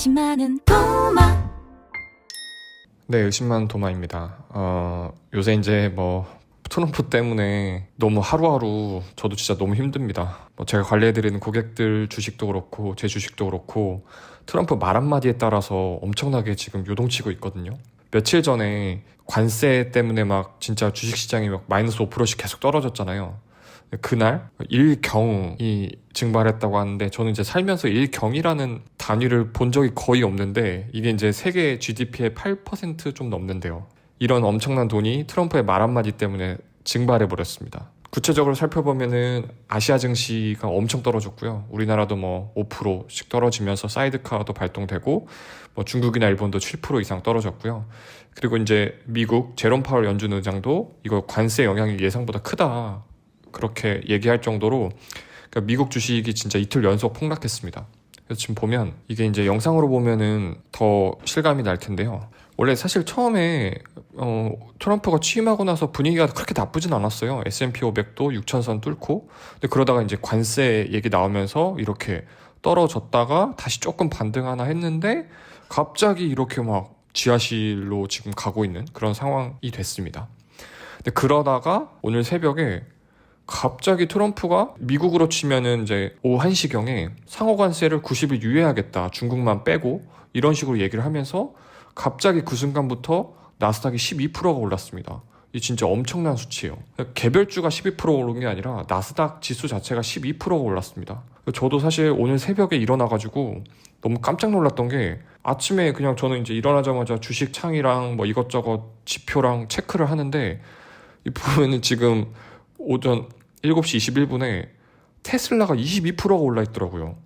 의심 많은 도마 네, 의심만 도마입니다. 어, 요새 이제 뭐 트럼프 때문에 너무 하루하루 저도 진짜 너무 힘듭니다. 뭐 제가 관리해드리는 고객들 주식도 그렇고 제 주식도 그렇고 트럼프 말 한마디에 따라서 엄청나게 지금 요동치고 있거든요. 며칠 전에 관세 때문에 막 진짜 주식시장이 막 마이너스 5%씩 계속 떨어졌잖아요. 그날 일경이 증발했다고 하는데 저는 이제 살면서 일경이라는 단위를 본 적이 거의 없는데 이게 이제 세계 GDP의 8%좀 넘는데요. 이런 엄청난 돈이 트럼프의 말 한마디 때문에 증발해 버렸습니다. 구체적으로 살펴보면은 아시아 증시가 엄청 떨어졌고요. 우리나라도 뭐 5%씩 떨어지면서 사이드카도 발동되고 뭐 중국이나 일본도 7% 이상 떨어졌고요. 그리고 이제 미국 제롬 파월 연준 의장도 이거 관세 영향이 예상보다 크다. 그렇게 얘기할 정도로 그러니까 미국 주식이 진짜 이틀 연속 폭락했습니다. 그래서 지금 보면 이게 이제 영상으로 보면은 더 실감이 날 텐데요. 원래 사실 처음에 어, 트럼프가 취임하고 나서 분위기가 그렇게 나쁘진 않았어요. S&P 500도 6천선 뚫고 근데 그러다가 이제 관세 얘기 나오면서 이렇게 떨어졌다가 다시 조금 반등 하나 했는데 갑자기 이렇게 막 지하실로 지금 가고 있는 그런 상황이 됐습니다. 근데 그러다가 오늘 새벽에 갑자기 트럼프가 미국으로 치면은 이제 오후 1시경에 상호 관세를 90일 유예하겠다. 중국만 빼고 이런 식으로 얘기를 하면서 갑자기 그 순간부터 나스닥이 12%가 올랐습니다. 이 진짜 엄청난 수치예요. 개별주가 12% 오른 게 아니라 나스닥 지수 자체가 12%가 올랐습니다. 저도 사실 오늘 새벽에 일어나가지고 너무 깜짝 놀랐던 게 아침에 그냥 저는 이제 일어나자마자 주식 창이랑 뭐 이것저것 지표랑 체크를 하는데 이 보면은 지금 오전 7시 21분에 테슬라가 22%가 올라 있더라고요.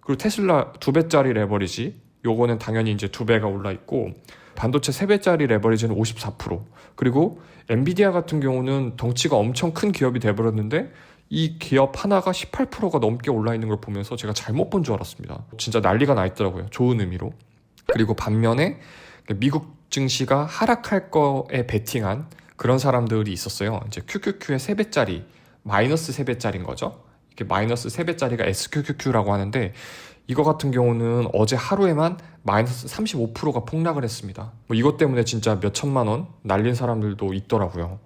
그리고 테슬라 두 배짜리 레버리지 요거는 당연히 이제 두 배가 올라 있고 반도체 세 배짜리 레버리지는 54% 그리고 엔비디아 같은 경우는 덩치가 엄청 큰 기업이 돼버렸는데 이 기업 하나가 18%가 넘게 올라 있는 걸 보면서 제가 잘못 본 줄 알았습니다. 진짜 난리가 나 있더라고요. 좋은 의미로. 그리고 반면에 미국 증시가 하락할 거에 베팅한 그런 사람들이 있었어요. 이제 QQQ의 세 배짜리 마이너스 3배짜리인 거죠. 이게 마이너스 3배짜리가 SQQQ라고 하는데 이거 같은 경우는 어제 하루에만 마이너스 35%가 폭락을 했습니다. 뭐 이것 때문에 진짜 몇 천만 원 날린 사람들도 있더라고요.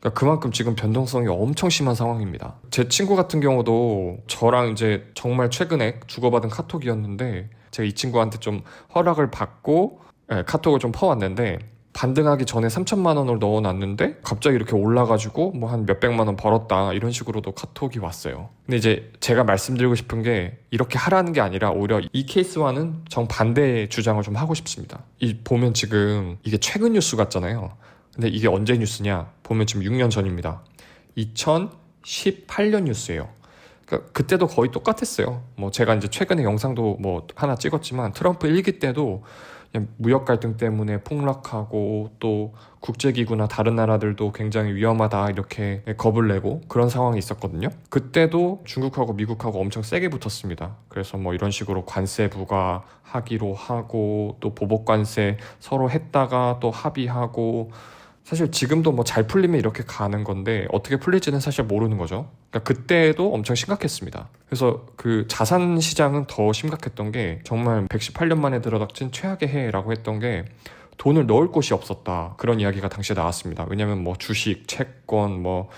그러니까 그만큼 지금 변동성이 엄청 심한 상황입니다. 제 친구 같은 경우도 저랑 이제 정말 최근에 주고받은 카톡이었는데 제가 이 친구한테 좀 허락을 받고 예, 카톡을 좀 퍼왔는데 반등하기 전에 3천만 원을 넣어놨는데 갑자기 이렇게 올라가지고 뭐 한 몇백만 원 벌었다 이런 식으로도 카톡이 왔어요. 근데 이제 제가 말씀드리고 싶은 게 이렇게 하라는 게 아니라 오히려 이 케이스와는 정반대의 주장을 좀 하고 싶습니다. 이 보면 지금 이게 최근 뉴스 같잖아요. 근데 이게 언제 뉴스냐? 보면 지금 6년 전입니다. 2018년 뉴스예요. 그러니까 그때도 거의 똑같았어요. 뭐 제가 이제 최근에 영상도 뭐 하나 찍었지만 트럼프 일기 때도 무역 갈등 때문에 폭락하고 또 국제기구나 다른 나라들도 굉장히 위험하다 이렇게 겁을 내고 그런 상황이 있었거든요. 그때도 중국하고 미국하고 엄청 세게 붙었습니다. 그래서 뭐 이런 식으로 관세 부과하기로 하고 또 보복 관세 서로 했다가 또 합의하고 사실 지금도 뭐 잘 풀리면 이렇게 가는 건데 어떻게 풀릴지는 사실 모르는 거죠. 그러니까 그때도 엄청 심각했습니다. 그래서 그 자산 시장은 더 심각했던 게 정말 118년 만에 들어닥친 최악의 해라고 했던 게 돈을 넣을 곳이 없었다. 그런 이야기가 당시에 나왔습니다. 왜냐면 뭐 주식, 채권, 뭐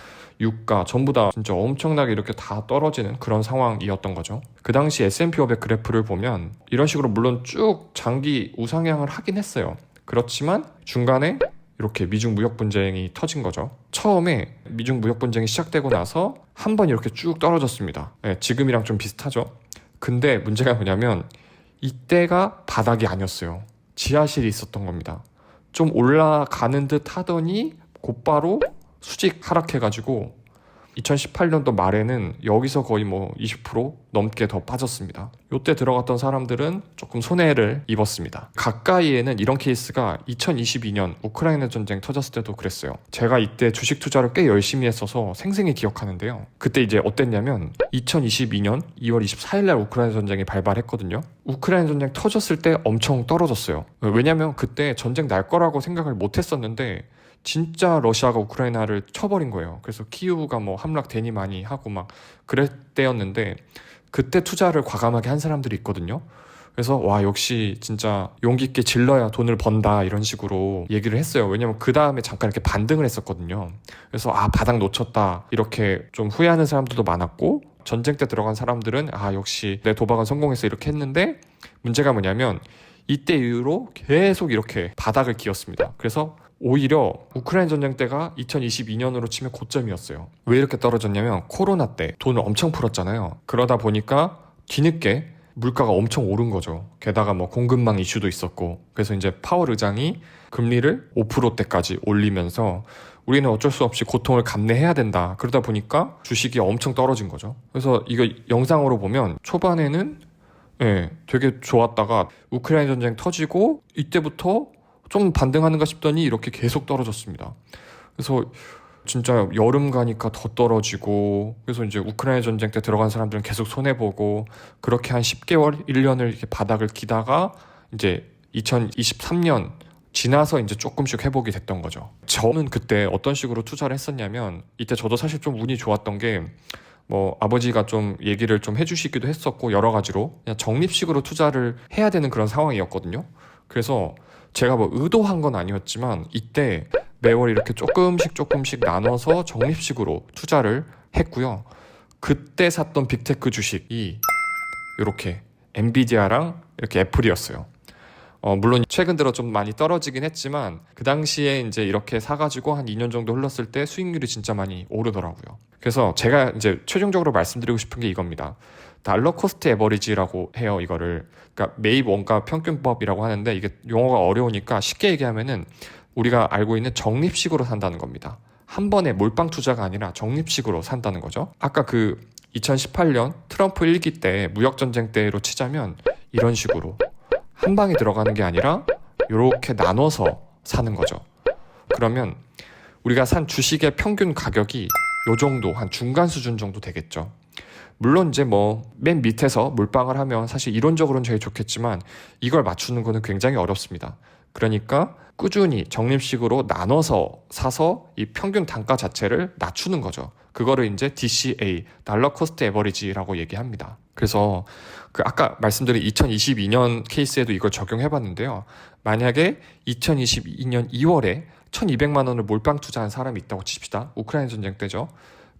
유가 전부 다 진짜 엄청나게 이렇게 다 떨어지는 그런 상황이었던 거죠. 그 당시 S&P 500 그래프를 보면 이런 식으로 물론 쭉 장기 우상향을 하긴 했어요. 그렇지만 중간에 이렇게 미중 무역 분쟁이 터진 거죠. 처음에 미중 무역 분쟁이 시작되고 나서 한 번 이렇게 쭉 떨어졌습니다. 네, 지금이랑 좀 비슷하죠. 근데 문제가 뭐냐면 이때가 바닥이 아니었어요. 지하실이 있었던 겁니다. 좀 올라가는 듯 하더니 곧바로 수직 하락해가지고 2018년도 말에는 여기서 거의 뭐 20% 넘게 더 빠졌습니다. 이때 들어갔던 사람들은 조금 손해를 입었습니다. 가까이에는 이런 케이스가 2022년 우크라이나 전쟁 터졌을 때도 그랬어요. 제가 이때 주식 투자를 꽤 열심히 했어서 생생히 기억하는데요. 그때 이제 어땠냐면 2022년 2월 24일 날 우크라이나 전쟁이 발발했거든요. 우크라이나 전쟁 터졌을 때 엄청 떨어졌어요. 왜냐면 그때 전쟁 날 거라고 생각을 못 했었는데 진짜 러시아가 우크라이나를 쳐버린 거예요. 그래서 키우가 뭐 함락 되니 많이 하고 막 그랬때였는데 그때 투자를 과감하게 한 사람들이 있거든요. 그래서 와 역시 진짜 용기 있게 질러야 돈을 번다 이런 식으로 얘기를 했어요. 왜냐면 그 다음에 잠깐 이렇게 반등을 했었거든요. 그래서 아 바닥 놓쳤다 이렇게 좀 후회하는 사람들도 많았고 전쟁 때 들어간 사람들은 아 역시 내 도박은 성공해서 이렇게 했는데 문제가 뭐냐면 이때 이후로 계속 이렇게 바닥을 기었습니다. 그래서 오히려 우크라이나 전쟁 때가 2022년으로 치면 고점이었어요. 왜 이렇게 떨어졌냐면 코로나 때 돈을 엄청 풀었잖아요. 그러다 보니까 뒤늦게 물가가 엄청 오른 거죠. 게다가 뭐 공급망 이슈도 있었고. 그래서 이제 파월 의장이 금리를 5%대까지 올리면서 우리는 어쩔 수 없이 고통을 감내해야 된다. 그러다 보니까 주식이 엄청 떨어진 거죠. 그래서 이거 영상으로 보면 초반에는 예, 되게 좋았다가 우크라이나 전쟁 터지고 이때부터 좀 반등하는가 싶더니 이렇게 계속 떨어졌습니다. 그래서 진짜 여름 가니까 더 떨어지고 그래서 이제 우크라이나 전쟁 때 들어간 사람들은 계속 손해 보고 그렇게 한 10개월, 1년을 이렇게 바닥을 기다가 이제 2023년 지나서 이제 조금씩 회복이 됐던 거죠. 저는 그때 어떤 식으로 투자를 했었냐면 이때 저도 사실 좀 운이 좋았던 게 뭐 아버지가 좀 얘기를 좀 해주시기도 했었고 여러 가지로 그냥 적립식으로 투자를 해야 되는 그런 상황이었거든요. 그래서 제가 뭐 의도한 건 아니었지만 이때 매월 이렇게 조금씩 조금씩 나눠서 적립식으로 투자를 했고요. 그때 샀던 빅테크 주식이 이렇게 엔비디아랑 이렇게 애플이었어요. 어, 물론 최근 들어 좀 많이 떨어지긴 했지만 그 당시에 이제 이렇게 사가지고 한 2년 정도 흘렀을 때 수익률이 진짜 많이 오르더라고요. 그래서 제가 이제 최종적으로 말씀드리고 싶은 게 이겁니다. 달러 코스트 에버리지라고 해요, 이거를. 그러니까 매입 원가 평균법이라고 하는데 이게 용어가 어려우니까 쉽게 얘기하면은 우리가 알고 있는 적립식으로 산다는 겁니다. 한 번에 몰빵 투자가 아니라 적립식으로 산다는 거죠. 아까 그 2018년 트럼프 1기 때 무역 전쟁 때로 치자면 이런 식으로 한 방에 들어가는 게 아니라 이렇게 나눠서 사는 거죠. 그러면 우리가 산 주식의 평균 가격이 요 정도 한 중간 수준 정도 되겠죠. 물론 이제 뭐 맨 밑에서 몰빵을 하면 사실 이론적으로는 제일 좋겠지만 이걸 맞추는 거는 굉장히 어렵습니다. 그러니까 꾸준히 적립식으로 나눠서 사서 이 평균 단가 자체를 낮추는 거죠. 그거를 이제 DCA, 달러 코스트 에버리지라고 얘기합니다. 그래서 그 아까 말씀드린 2022년 케이스에도 이걸 적용해 봤는데요. 만약에 2022년 2월에 1200만 원을 몰빵 투자한 사람이 있다고 칩시다. 우크라이나 전쟁 때죠.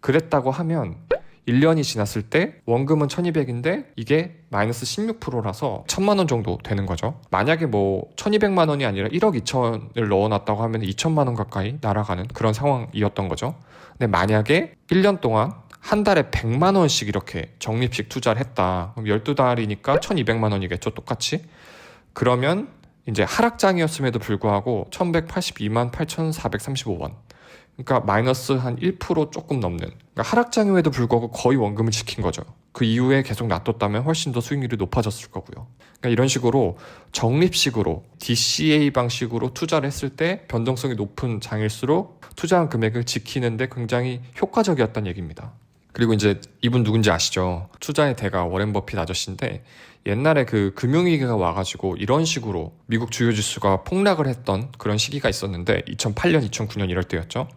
그랬다고 하면 1년이 지났을 때 원금은 1200인데 이게 마이너스 16%라서 1000만 원 정도 되는 거죠. 만약에 뭐 1200만 원이 아니라 1억 2천을 넣어 놨다고 하면 2천만 원 가까이 날아가는 그런 상황이었던 거죠. 근데 만약에 1년 동안 한 달에 100만 원씩 이렇게 적립식 투자를 했다. 그럼 12달이니까 1200만 원이겠죠, 똑같이. 그러면 이제 하락장이었음에도 불구하고 1182만 8435원. 그러니까 마이너스 한 1% 조금 넘는. 그러니까 하락장임에도 불구하고 거의 원금을 지킨 거죠. 그 이후에 계속 놔뒀다면 훨씬 더 수익률이 높아졌을 거고요. 그러니까 이런 식으로 적립식으로 DCA 방식으로 투자를 했을 때 변동성이 높은 장일수록 투자한 금액을 지키는데 굉장히 효과적이었다는 얘기입니다. 그리고 이제 이분 누군지 아시죠? 투자의 대가 워렌 버핏 아저씨인데 옛날에 그 금융위기가 와가지고 이런 식으로 미국 주요 지수가 폭락을 했던 그런 시기가 있었는데 2008년, 2009년 이럴 때였죠.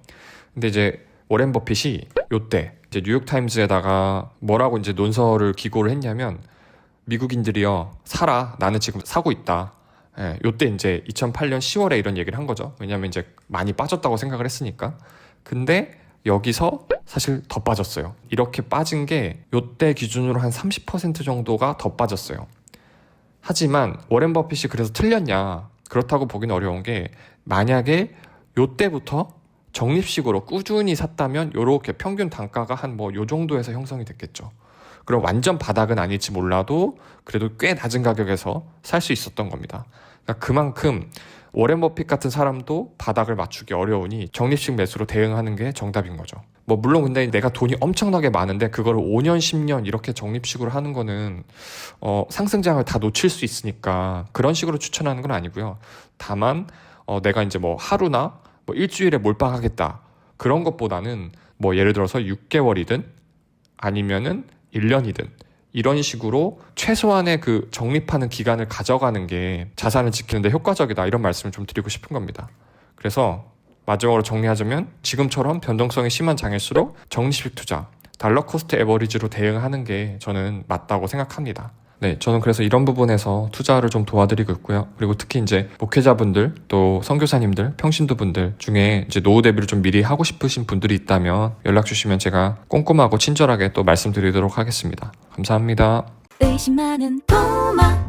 근데 이제 워렌 버핏이 요때 이제 뉴욕 타임즈에다가 뭐라고 이제 논설을 기고를 했냐면 미국인들이요 사라 나는 지금 사고 있다. 예, 요때 이제 2008년 10월에 이런 얘기를 한 거죠. 왜냐하면 이제 많이 빠졌다고 생각을 했으니까. 근데 여기서 사실 더 빠졌어요. 이렇게 빠진 게 요때 기준으로 한 30% 정도가 더 빠졌어요. 하지만 워렌 버핏이 그래서 틀렸냐? 그렇다고 보기는 어려운 게 만약에 요때부터 적립식으로 꾸준히 샀다면 요렇게 평균 단가가 한 뭐 요 정도에서 형성이 됐겠죠. 그럼 완전 바닥은 아닐지 몰라도 그래도 꽤 낮은 가격에서 살 수 있었던 겁니다. 그러니까 그만큼 워렌 버핏 같은 사람도 바닥을 맞추기 어려우니 적립식 매수로 대응하는 게 정답인 거죠. 뭐 물론 근데 내가 돈이 엄청나게 많은데 그거를 5년, 10년 이렇게 적립식으로 하는 거는 어, 상승장을 다 놓칠 수 있으니까 그런 식으로 추천하는 건 아니고요. 다만 어, 내가 이제 뭐 하루나 뭐 일주일에 몰빵하겠다 그런 것보다는 뭐 예를 들어서 6개월이든 아니면은 1년이든 이런 식으로 최소한의 그 적립하는 기간을 가져가는 게 자산을 지키는데 효과적이다 이런 말씀을 좀 드리고 싶은 겁니다. 그래서 마지막으로 정리하자면 지금처럼 변동성이 심한 장일수록 적립식 투자, 달러 코스트 에버리지로 대응하는 게 저는 맞다고 생각합니다. 네, 저는 그래서 이런 부분에서 투자를 좀 도와드리고 있고요. 그리고 특히 이제 목회자분들 또 선교사님들, 평신도분들 중에 이제 노후 대비를 좀 미리 하고 싶으신 분들이 있다면 연락 주시면 제가 꼼꼼하고 친절하게 또 말씀드리도록 하겠습니다. 감사합니다. 의심 많은 도마